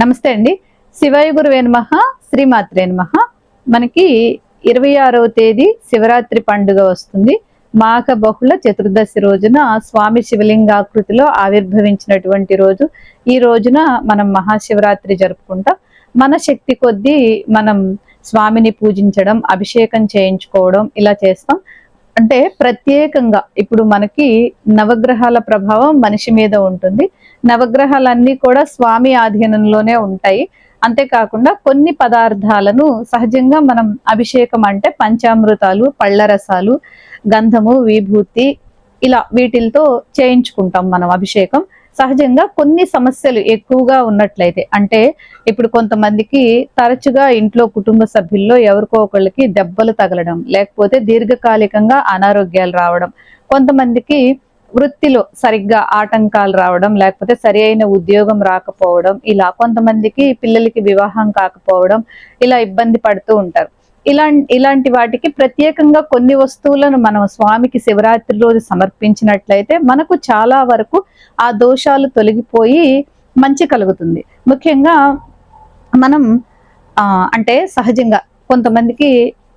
నమస్తే అండి. శివాయ గురువే నమః శ్రీమాత్రే నమః. మనకి ఇరవై ఆరవ తేదీ శివరాత్రి పండుగ వస్తుంది. మాఘ బహుళ చతుర్దశి రోజున స్వామి శివలింగాకృతిలో ఆవిర్భవించినటువంటి రోజు. ఈ రోజున మనం మహాశివరాత్రి జరుపుకుంటాం. మన శక్తి కొద్దీ మనం స్వామిని పూజించడం అభిషేకం చేయించుకోవడం ఇలా చేస్తాం. అంటే ప్రత్యేకంగా ఇప్పుడు మనకి నవగ్రహాల ప్రభావం మనిషి మీద ఉంటుంది. నవగ్రహాలన్నీ కూడా స్వామి ఆధీనంలోనే ఉంటాయి. అంతేకాకుండా కొన్ని పదార్థాలను సహజంగా మనం అభిషేకం అంటే పంచామృతాలు పళ్ళ రసాలు గంధము విభూతి ఇలా వీటితో చేయించుకుంటాం మనం అభిషేకం. సహజంగా కొన్ని సమస్యలు ఎక్కువగా ఉన్నట్లయితే అంటే ఇప్పుడు కొంతమందికి తరచుగా ఇంట్లో కుటుంబ సభ్యుల్లో ఎవరికో ఒకళ్ళకి దెబ్బలు తగలడం లేకపోతే దీర్ఘకాలికంగా అనారోగ్యాలు రావడం కొంతమందికి వృత్తిలో సరిగ్గా ఆటంకాలు రావడం లేకపోతే సరి అయిన ఉద్యోగం రాకపోవడం ఇలా కొంతమందికి పిల్లలకి వివాహం కాకపోవడం ఇలా ఇబ్బంది పడుతూ ఉంటారు. ఇలా ఇలాంటి వాటికి ప్రత్యేకంగా కొన్ని వస్తువులను మనం స్వామికి శివరాత్రి రోజు సమర్పించినట్లయితే మనకు చాలా వరకు ఆ దోషాలు తొలగిపోయి మంచి కలుగుతుంది. ముఖ్యంగా మనం ఆ, అంటే సహజంగా కొంతమందికి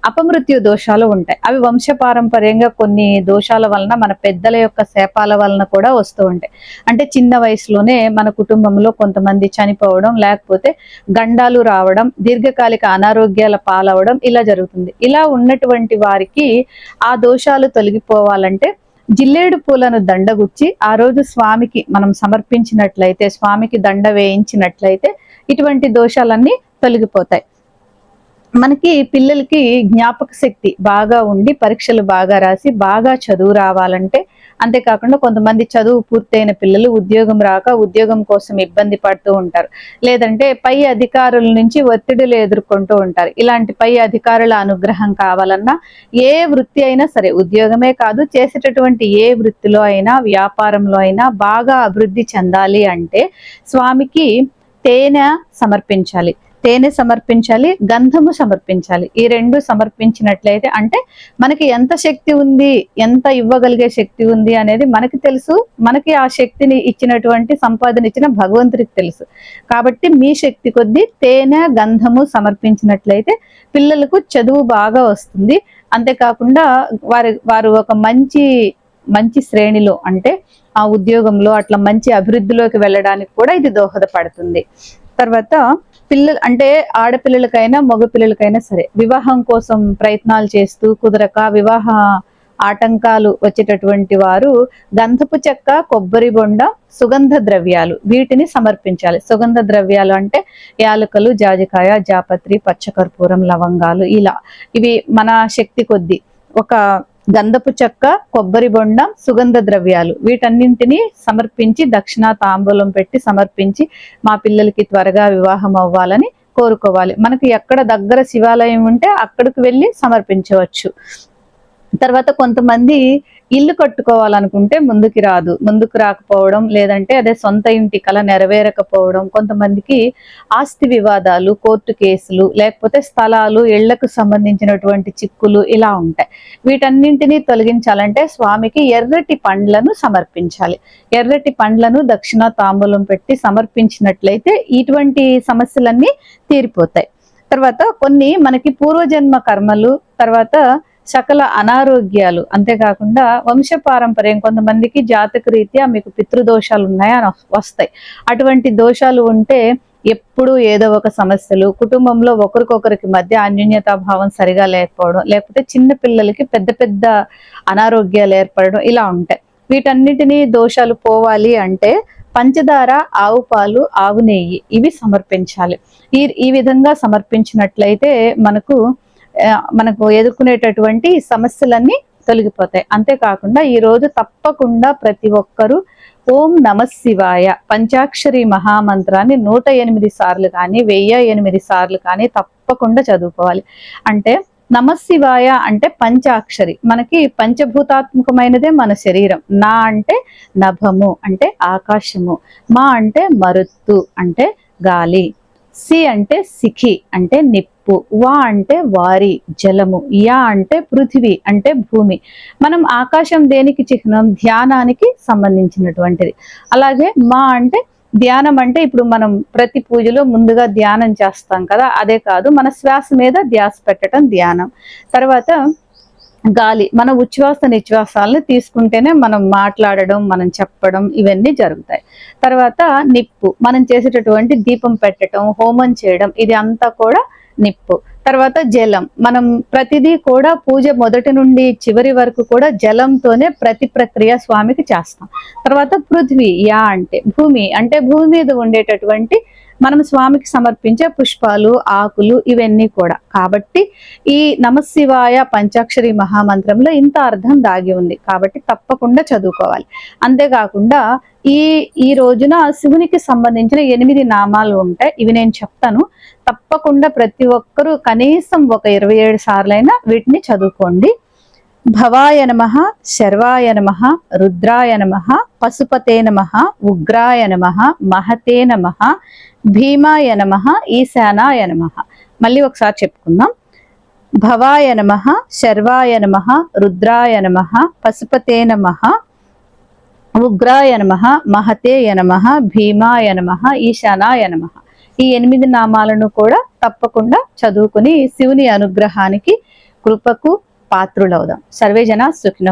అపమృత్యు దోషాలు ఉంటాయి. అవి వంశపారంపర్యంగా కొన్ని దోషాల వలన మన పెద్దల యొక్క శాపాల వలన కూడా వస్తూ ఉంటాయి. అంటే చిన్న వయసులోనే మన కుటుంబంలో కొంతమంది చనిపోవడం లేకపోతే గండాలు రావడం దీర్ఘకాలిక అనారోగ్యాల పాలవడం ఇలా జరుగుతుంది. ఇలా ఉన్నటువంటి వారికి ఆ దోషాలు తొలగిపోవాలంటే జిల్లేడు పూలను దండగుచ్చి ఆ రోజు స్వామికి మనం సమర్పించినట్లయితే స్వామికి దండ వేయించినట్లయితే ఇటువంటి దోషాలన్నీ తొలగిపోతాయి. మనకి పిల్లలకి జ్ఞాపక శక్తి బాగా ఉండి పరీక్షలు బాగా రాసి బాగా చదువు రావాలంటే అంతేకాకుండా కొంతమంది చదువు పూర్తయిన పిల్లలు ఉద్యోగం రాక ఉద్యోగం కోసం ఇబ్బంది పడుతూ ఉంటారు. లేదంటే పై అధికారుల నుంచి ఒత్తిడిలు ఎదుర్కొంటూ ఉంటారు. ఇలాంటి పై అధికారుల అనుగ్రహం కావాలన్నా ఏ వృత్తి అయినా సరే ఉద్యోగమే కాదు చేసేటటువంటి ఏ వృత్తిలో అయినా వ్యాపారంలో అయినా బాగా అభివృద్ధి చెందాలి అంటే స్వామికి తేనె సమర్పించాలి. తేనె సమర్పించాలి గంధము సమర్పించాలి. ఈ రెండు సమర్పించినట్లయితే అంటే మనకి ఎంత శక్తి ఉంది ఎంత ఇవ్వగలిగే శక్తి ఉంది అనేది మనకి తెలుసు. మనకి ఆ శక్తిని ఇచ్చినటువంటి సంపాదన ఇచ్చిన భగవంతుడికి తెలుసు. కాబట్టి మీ శక్తి కొద్దీ తేనె గంధము సమర్పించినట్లయితే పిల్లలకు చదువు బాగా వస్తుంది. అంతేకాకుండా వారి వారు ఒక మంచి మంచి శ్రేణిలో అంటే ఆ ఉద్యోగంలో అట్లా మంచి అభివృద్ధిలోకి వెళ్ళడానికి కూడా ఇది దోహదపడుతుంది. తర్వాత పిల్లలు అంటే ఆడపిల్లలకైనా మగ పిల్లలకైనా సరే వివాహం కోసం ప్రయత్నాలు చేస్తూ కుదరక వివాహ ఆటంకాలు వచ్చేటటువంటి వారు గంధపు చెక్క కొబ్బరి బొండ సుగంధ ద్రవ్యాలు వీటిని సమర్పించాలి. సుగంధ ద్రవ్యాలు అంటే యాలకులు జాజికాయ జాపత్రి పచ్చకర్పూరం లవంగాలు ఇలా. ఇవి మన శక్తి కొద్దీ ఒక గంధపు చెక్క కొబ్బరి బొండం సుగంధ ద్రవ్యాలు. వీటన్నింటినీ సమర్పించి దక్షిణ తాంబూలం పెట్టి సమర్పించి మా పిల్లలకి త్వరగా వివాహం అవ్వాలని కోరుకోవాలి. మనకి ఎక్కడ దగ్గర శివాలయం ఉంటే అక్కడికి వెళ్ళి సమర్పించవచ్చు. తర్వాత కొంతమంది ఇల్లు కట్టుకోవాలనుకుంటే ముందుకి రాదు. ముందుకు రాకపోవడం లేదంటే అదే సొంత ఇంటి కల నెరవేరకపోవడం. కొంతమందికి ఆస్తి వివాదాలు కోర్టు కేసులు లేకపోతే స్థలాలు ఇళ్ళకు సంబంధించినటువంటి చిక్కులు ఇలా ఉంటాయి. వీటన్నింటినీ తొలగించాలంటే స్వామికి ఎర్రటి పండ్లను సమర్పించాలి. ఎర్రటి పండ్లను దక్షిణ తాంబూలం పెట్టి సమర్పించినట్లయితే ఇటువంటి సమస్యలన్నీ తీరిపోతాయి. తర్వాత కొన్ని మనకి పూర్వజన్మ కర్మలు తర్వాత సకల అనారోగ్యాలు అంతేకాకుండా వంశ పారంపర్యం కొంతమందికి జాతక రీత్యా మీకు పితృదోషాలు ఉన్నాయని వస్తాయి. అటువంటి దోషాలు ఉంటే ఎప్పుడూ ఏదో ఒక సమస్యలు. కుటుంబంలో ఒకరికొకరికి మధ్య అన్యోన్యతా భావం సరిగా లేకపోవడం లేకపోతే చిన్న పిల్లలకి పెద్ద పెద్ద అనారోగ్యాలు ఏర్పడడం ఇలా ఉంటాయి. వీటన్నిటినీ దోషాలు పోవాలి అంటే పంచదార ఆవు పాలు ఆవు నెయ్యి ఇవి సమర్పించాలి. ఈ ఈ విధంగా సమర్పించినట్లయితే మనకు మనకు ఎదుర్కొనేటటువంటి సమస్యలన్నీ తొలగిపోతాయి. అంతేకాకుండా ఈ రోజు తప్పకుండా ప్రతి ఒక్కరూ ఓం నమ శివాయ పంచాక్షరి మహామంత్రాన్ని నూట ఎనిమిది సార్లు కానీ వెయ్యి ఎనిమిది సార్లు కానీ తప్పకుండా చదువుకోవాలి. అంటే నమశివాయ అంటే పంచాక్షరి. మనకి పంచభూతాత్మకమైనదే మన శరీరం. నా అంటే నభము అంటే ఆకాశము. మా అంటే మరుత్తు అంటే గాలి. సి అంటే సిఖి అంటే నిప్పు. వా అంటే వారి జలము. యా అంటే పృథివీ అంటే భూమి. మనం ఆకాశం దేనికి చిహ్నం? ధ్యానానికి సంబంధించినటువంటిది. అలాగే మా అంటే ధ్యానం అంటే ఇప్పుడు మనం ప్రతి పూజలో ముందుగా ధ్యానం చేస్తాం కదా అదే కాదు మన శ్వాస మీద ధ్యాస పెట్టడం ధ్యానం. తర్వాత గాలి మన ఉచ్ఛ్వాస నిశ్వాసాలను తీసుకుంటేనే మనం మాట్లాడడం మనం చెప్పడం ఇవన్నీ జరుగుతాయి. తర్వాత నిప్పు మనం చేసేటటువంటి దీపం పెట్టడం హోమం చేయడం ఇది అంతా కూడా నిప్పు. తర్వాత జలం మనం ప్రతిదీ కూడా పూజ మొదటి నుండి చివరి వరకు కూడా జలంతోనే ప్రతి ప్రక్రియ స్వామికి చేస్తాం. తర్వాత పృథ్వీ యా అంటే భూమి అంటే భూమి మీద ఉండేటటువంటి మనం స్వామికి సమర్పించే పుష్పాలు ఆకులు ఇవన్నీ కూడా. కాబట్టి ఈ నమశివాయ పంచాక్షరి మహామంత్రంలో ఇంత అర్థం దాగి ఉంది. కాబట్టి తప్పకుండా చదువుకోవాలి. అంతేకాకుండా ఈ ఈ రోజున శివునికి సంబంధించిన ఎనిమిది నామాలు ఉంటాయి ఇవి నేను చెప్తాను. తప్పకుండా ప్రతి ఒక్కరూ కనీసం ఒక ఇరవై ఏడు సార్లైనా వీటిని చదువుకోండి. భవాయ నమ శర్వాయ నమ రుద్రాయ నమ పశుపతే నమ ఉగ్రాయ నమ మహతే నమ భీమాయ నమ ఈశానాయ నమ. మళ్ళీ ఒకసారి చెప్పుకుందాం. భవాయ నమ శర్వాయ నమ రుద్రాయ నమ పశుపతే నమ ఉగ్రాయ నమ మహతే నమ భీమాయ నమ ఈశానాయ నమ. ఈ ఎనిమిది నామాలను కూడా తప్పకుండా చదువుకుని శివుని అనుగ్రహానికి కృపకు పాత్రులవుదాం. సర్వేజన జన